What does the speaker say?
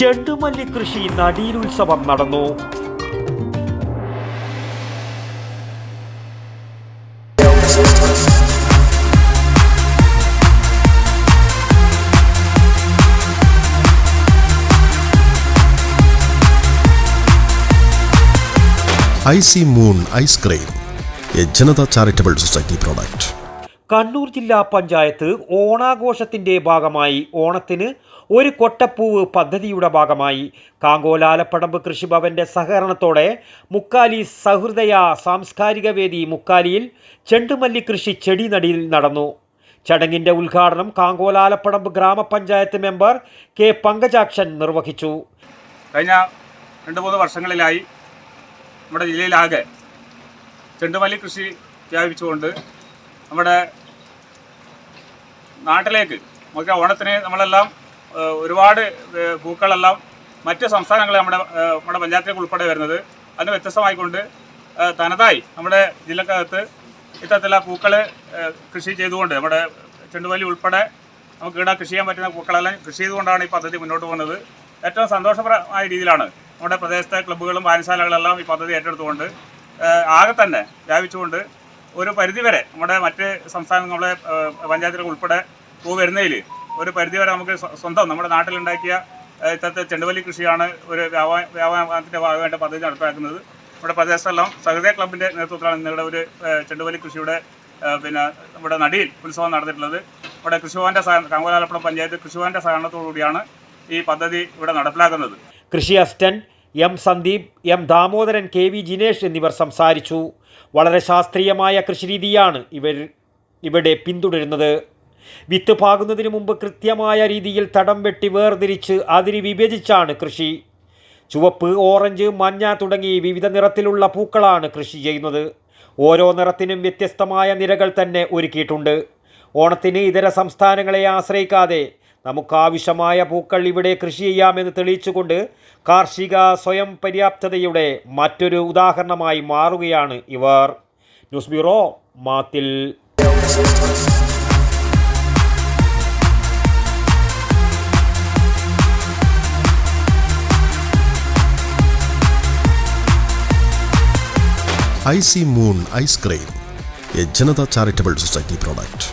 ചെണ്ടുമല്ലി കൃഷി നടീരുത്സവം നടന്നു. I C moon ice cream A Janatha charitable society product. Kannur ജില്ലാ പഞ്ചായത്ത് ഓണാഘോഷത്തിന്റെ ഭാഗമായി ഓണത്തിന് ഒരു കൊട്ടപ്പൂവ് പദ്ധതിയുടെ ഭാഗമായി കാങ്കോലാലപ്പടമ്പ് കൃഷിഭവന്റെ സഹകരണത്തോടെ മുക്കാലി സഹൃദയ സാംസ്കാരിക വേദി മുക്കാലിയിൽ ചെണ്ടുമല്ലി കൃഷി ചെടി നടിയിൽ നടന്നു. ചടങ്ങിന്റെ ഉദ്ഘാടനം കാങ്കോലാലപ്പടമ്പ് ഗ്രാമപഞ്ചായത്ത് മെമ്പർ കെ പങ്കജാക്ഷൻ നിർവഹിച്ചു. കഴിഞ്ഞ രണ്ട് മൂന്ന് വർഷങ്ങളിലായി നമ്മുടെ ജില്ലയിലാകെ ചെണ്ടുമല്ലി കൃഷി വ്യാപിച്ചുകൊണ്ട് നമ്മുടെ നാട്ടിലേക്ക് നമുക്ക് ഓണത്തിന് നമ്മളെല്ലാം ഒരുപാട് പൂക്കളെല്ലാം മറ്റ് സംസ്ഥാനങ്ങളെ നമ്മുടെ നമ്മുടെ പഞ്ചായത്തിലേക്ക് ഉൾപ്പെടെ വരുന്നത്. അതിന് വ്യത്യസ്തമായിക്കൊണ്ട് തനതായി നമ്മുടെ ജില്ലക്കകത്ത് ഇത്തരത്തിലുള്ള പൂക്കൾ കൃഷി ചെയ്തുകൊണ്ട് നമ്മുടെ ചെണ്ടുവലി ഉൾപ്പെടെ നമുക്ക് ഇവിടെ കൃഷി ചെയ്യാൻ പറ്റുന്ന പൂക്കളെല്ലാം കൃഷി ചെയ്തുകൊണ്ടാണ് ഈ പദ്ധതി മുന്നോട്ട് പോകുന്നത്. ഏറ്റവും സന്തോഷപരമായ രീതിയിലാണ് നമ്മുടെ പ്രദേശത്തെ ക്ലബ്ബുകളും വായനശാലകളെല്ലാം ഈ പദ്ധതി ഏറ്റെടുത്തുകൊണ്ട് ആകെ തന്നെ വ്യാപിച്ചുകൊണ്ട് ഒരു പരിധിവരെ നമ്മുടെ മറ്റ് സംസ്ഥാനം നമ്മുടെ ഏഹ്, പഞ്ചായത്തുകൾ ഉൾപ്പെടെ പൂ വരുന്നതിൽ ഒരു പരിധിവരെ നമുക്ക് സ്വ- സ്വന്തം നമ്മുടെ നാട്ടിലുണ്ടാക്കിയ ഇത്തരത്തെ ചെണ്ടുവല്ലി കൃഷിയാണ് ഒരു വ്യാപാ വ്യാപാരത്തിന്റെ ഭാഗമായിട്ട് പദ്ധതി നടപ്പാക്കുന്നത്. നമ്മുടെ പ്രദേശത്തെല്ലാം സഹൃദയ ക്ലബിന്റെ നേതൃത്വത്തിലാണ് ഇന്നിവിടെ ഒരു ചെണ്ടുവല്ലി കൃഷിയുടെ പിന്നെ നമ്മുടെ നടിയിൽ ഉത്സവം നടന്നിട്ടുള്ളത്. ഇവിടെ കൃഷിഭവന്റെ കാങ്കോലാലപ്പുഴ പഞ്ചായത്ത് കൃഷിഭവന്റെ സഹകരണത്തോടുകൂടിയാണ് ഈ പദ്ധതി ഇവിടെ നടപ്പിലാക്കുന്നത്. കൃഷി assistant M Sandeep M Damodaran K V Jinesh എന്നിവർ സംസാരിച്ചു. വളരെ ശാസ്ത്രീയമായ കൃഷിരീതിയാണ് ഇവർ ഇവിടെ പിന്തുടരുന്നത്. വിത്ത് പാകുന്നതിന് മുമ്പ് കൃത്യമായ രീതിയിൽ തടം വെട്ടി വേർതിരിച്ച് അതിന് വിഭജിച്ചാണ് കൃഷി. ചുവപ്പ് ഓറഞ്ച് മഞ്ഞ തുടങ്ങി വിവിധ നിറത്തിലുള്ള പൂക്കളാണ് കൃഷി ചെയ്യുന്നത്. ഓരോ നിറത്തിനും വ്യത്യസ്തമായ നിരകൾ തന്നെ ഒരുക്കിയിട്ടുണ്ട്. ഓണത്തിന് ഇതര സംസ്ഥാനങ്ങളെ ആശ്രയിക്കാതെ നമുക്കാവശ്യമായ പൂക്കൾ ഇവിടെ കൃഷി ചെയ്യാമെന്ന് തെളിയിച്ചുകൊണ്ട് കാർഷിക സ്വയം പര്യാപ്തതയുടെ മറ്റൊരു ഉദാഹരണമായി മാറുകയാണ് ഇവർ. News bureau Mathil. I C moon ice cream Janatha charitable society product.